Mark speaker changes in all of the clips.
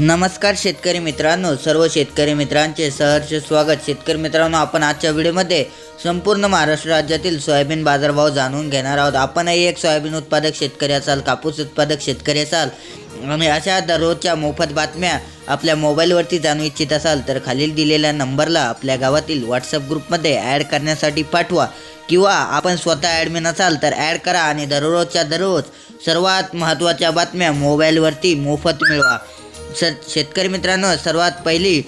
Speaker 1: नमस्कार शेतकरी मित्रांनो सर्व शेतकरी मित्रांचे सहर्ष स्वागत. शेतकरी मित्रांनो आपण आजच्या व्हिडिओमध्ये संपूर्ण महाराष्ट्र राज्यातील सोयाबीन बाजारभाव जाणून घेणार आहोत. आपणही एक सोयाबीन उत्पादक शेतकरी असाल कापूस उत्पादक शेतकरी असाल आणि अशा दररोजच्या मोफत बातम्या आपल्या मोबाईलवरती जाणू इच्छित असाल तर खालील दिलेल्या नंबरला आपल्या गावातील व्हॉट्सअप ग्रुपमध्ये ॲड करण्यासाठी पाठवा. किंवा आपण स्वतः ॲडमिन असाल तर ॲड करा आणि दररोजच्या दररोज सर्वात महत्त्वाच्या बातम्या मोबाईलवरती मोफत मिळवा. सर शेतकरी मित्रांनो सर्वात पहिली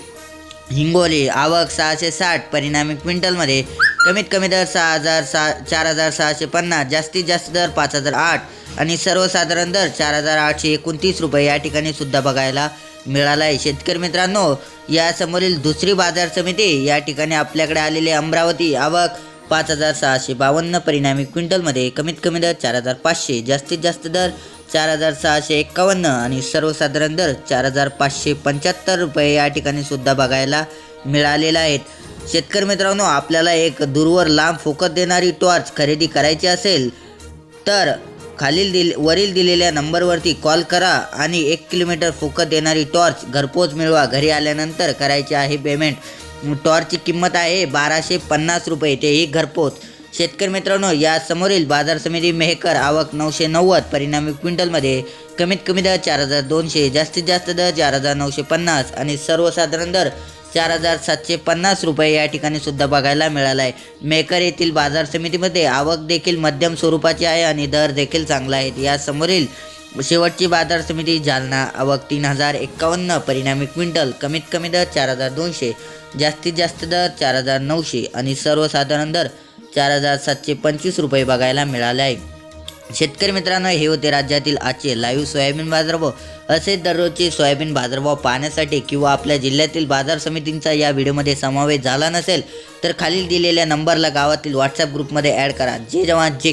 Speaker 1: हिंगोली आवक सहाशे साठ परिणामी क्विंटलमध्ये कमीत कमी दर सहा हजार सहा चार हजार सहाशे पन्नास जास्तीत जास्त दर पाच हजार आठ आणि सर्वसाधारण दर चार हजार आठशे एकोणतीस रुपये या ठिकाणी सुद्धा बघायला मिळाला आहे. शेतकरी मित्रांनो या समोरील दुसरी बाजार समिती या ठिकाणी आपल्याकडे आलेली अमरावती आवक पाच हजार सहाशे बावन्न परिणामी क्विंटलमध्ये कमीत कमी दर चार हजार पाचशे जास्तीत जास्त दर चार हजार सहाशे एक्कावन्न आणि सर्वसाधारण दर चार हजार पाचशे पंच्याहत्तर रुपये या ठिकाणी सुद्धा बघायला मिळालेला आहेत शेतकरी मित्रांनो आपल्याला एक दूरवर लांब फोकत देणारी टॉर्च खरेदी करायची असेल तर खालील दिल वरील दिलेल्या नंबरवरती कॉल करा आणि एक किलोमीटर फुकत देणारी टॉर्च घरपोच मिळवा. घरी आल्यानंतर करायची आहे पेमेंट. टॉर्चची किंमत आहे बाराशे पन्नास रुपये. तेही घरपोच. शेतकरी मित्रांनो या समोरील बाजार समिती मेहकर आवक नऊशे नव्वद परिणामी क्विंटलमध्ये कमीत कमी दर चार हजार दोनशे जास्तीत जास्त दर चार हजार नऊशे पन्नास आणि सर्वसाधारण दर चार हजार सातशे पन्नास रुपये या ठिकाणी सुद्धा बघायला मिळाला आहे मेकर येथील बाजार समितीमध्ये आवक देखील मध्यम स्वरूपाची आहे आणि दर देखील चांगला आहे. या समोरील शेवटची बाजार समिती जालना. आवक तीन हजार एक्कावन्न परिणामी क्विंटल कमीत कमी दर चार हजार दोनशे जास्तीत जास्त दर चार हजार नऊशे आणि सर्वसाधारण दर चार हजार सातशे पंचवीस रुपये बघायला मिळाले आहे. शेतकरी मित्रांनो हे होते राज्यातील आजचे लाईव्ह सोयाबीन बाजारभाव. असे दररोजचे सोयाबीन बाजारभाव पाहण्यासाठी किंवा आपल्या जिल्ह्यातील बाजार समितींचा या व्हिडिओमध्ये समावेश झाला नसेल तर खालील दिलेल्या नंबरला गावातील व्हॉट्सअप ग्रुपमध्ये ॲड करा. जे जवान जे